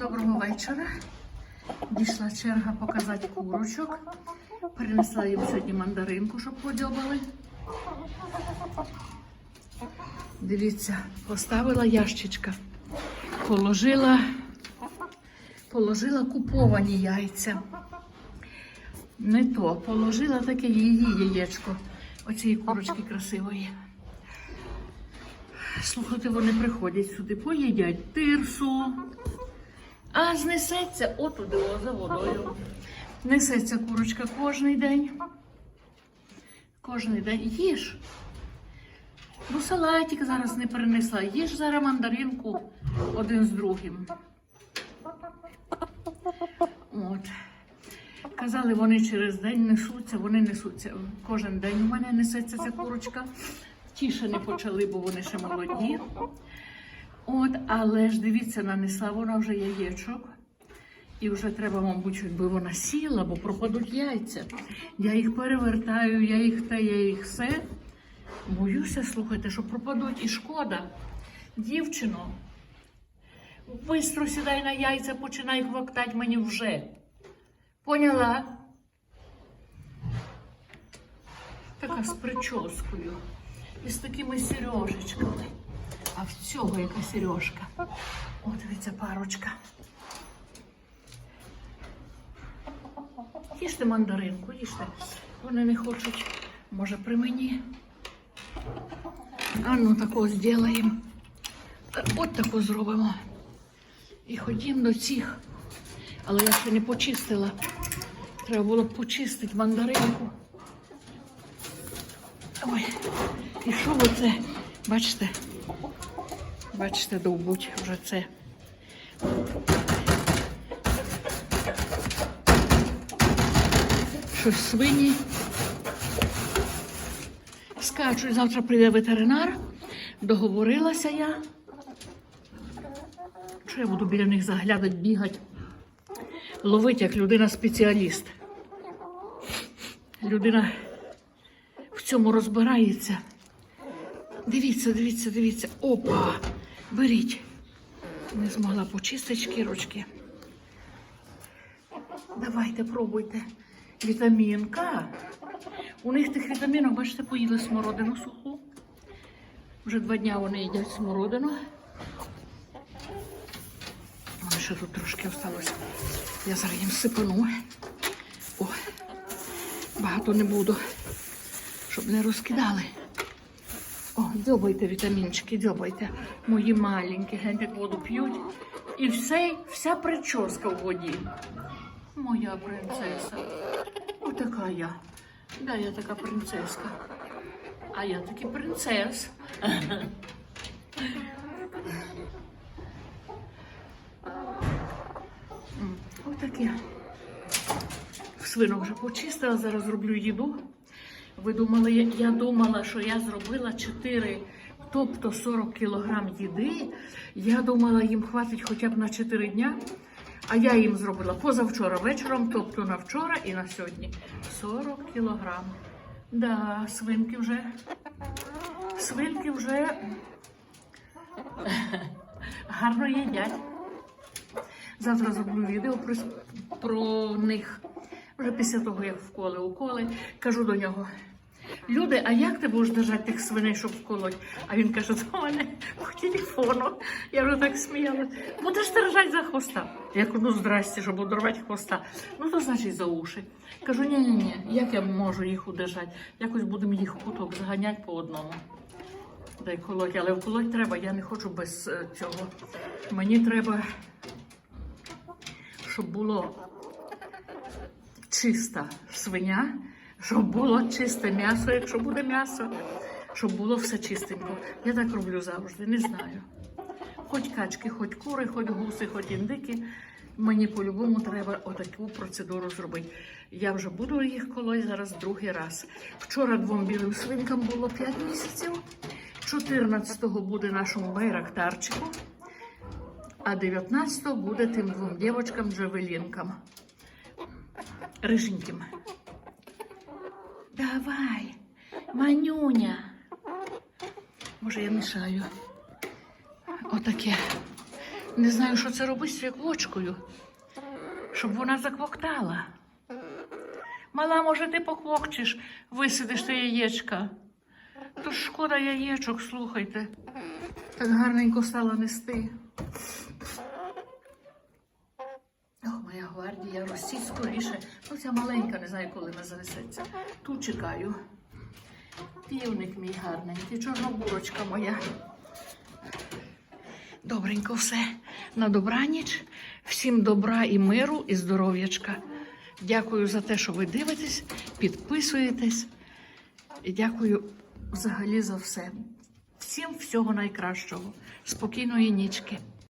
Доброго вечора. Дійшла черга показати курочок. Принесла їм сьогодні мандаринку, щоб подьобали. Дивіться, поставила ящичка, положила, положила куповані яйця. Не то, положила таке її яєчко. Оцієї курочки красивої. Слухайте, вони приходять сюди, поїдять тирсу, а знесеться отуди за водою. Несеться курочка кожний день. Кожний день їж. Бо салатик зараз не принесла. Їж зараз мандаринку один з другим. От. Казали, вони через день несуться, вони несуться. Кожен день у мене несеться ця курочка. Ті ще не почали, бо вони ще молоді. От, але ж дивіться, нанесла вона вже яєчок. І вже треба, мабуть, якби вона сіла, бо пропадуть яйця. Я їх перевертаю, я їх те, я їх все. Боюся, слухайте, що пропадуть і шкода. Дівчино, бистро сідай на яйця, починай хвактати мені вже. Поняла? Така з прическою і з такими сережечками. А в цього яка сережка. О, дивіться, парочка. Їжте мандаринку, їжте. Вони не хочуть. Може, при мені. А ну тако зробимо. От тако зробимо. І ходім до цих. Але я ще не почистила. Треба було почистити мандаринку. Ой, і що оце? Бачите? Бачите, довбуть вже це. Щось свині. Скачуть, завтра прийде ветеринар. Договорилася я. Що я буду біля них заглядати, бігати, ловити як людина-спеціаліст. Людина в цьому розбирається. Дивіться, дивіться, дивіться. Опа! Беріть. Не змогла почистити шкірочки. Давайте, пробуйте. Вітамінка. У них тих вітамінок, бачите, поїли смородину суху. Вже два дня вони їдять смородину. Воно ще тут трошки осталося. Я зараз їм сипану. О, багато не буду, щоб не розкидали. О, дзьобайте вітамінчики, дзьобайте. Мої маленькі, гляньте, як воду п'ють. І все, вся прическа в воді. Моя принцеса. Отака я. Да, я така принцеска. А я таки принцес. М, Отаке. Свинок вже почистила, зараз зроблю їду. Ви думали, я, думала, що я зробила 4, тобто 40 кілограм їди. Я думала, їм хватить хоча б на 4 дня. А я їм зробила позавчора вечором, тобто на вчора і на сьогодні. 40 кілограм. Да, свинки вже. Свинки вже гарно їдять. Завтра зроблю відео про, про них. Вже після того, як вколи уколи, кажу до нього. Люди, а як ти будеш держати тих свиней, щоб вколоть? А він каже, до мене по телефону. Я вже так сміялась. Будеш держати за хвоста. Я кажу, ну здрасте, щоб одорвати хвоста. Ну то значить за уші. Кажу, ні, ні, ні, як я можу їх удержати? Якось будемо їх куток заганяти по одному. Дай колоть, але вколоть треба, я не хочу без е, цього. Мені треба, щоб було чиста свиня, щоб було чисте м'ясо, якщо буде м'ясо, щоб було все чистенько. Я так роблю завжди, не знаю. Хоч качки, хоч кури, хоч гуси, хоч індики. Мені по-любому треба отаку процедуру зробити. Я вже буду їх колоть зараз другий раз. Вчора двом білим свинкам було 5 місяців, 14-го буде нашому байрактарчику, а 19-го буде тим двом дівчаткам джавелінкам. Риженьким. Давай, манюня. Може, я мішаю. Отаке. Не знаю, що це робить з світлочкою, щоб вона заквоктала. Мала, може, ти поквокчеш, висидиш те яєчка. То шкода яєчок, слухайте. Так гарненько стала нести. О, моя гвардія, ростіть скоріше. Ну, ця маленька, не знаю, коли вона занесеться. Тут чекаю. Півник мій гарненький, чорнобурочка моя. Добренько все. На добраніч. Всім добра і миру, і здоров'ячка. Дякую за те, що ви дивитесь, підписуєтесь. І дякую взагалі за все. Всім всього найкращого. Спокійної нічки.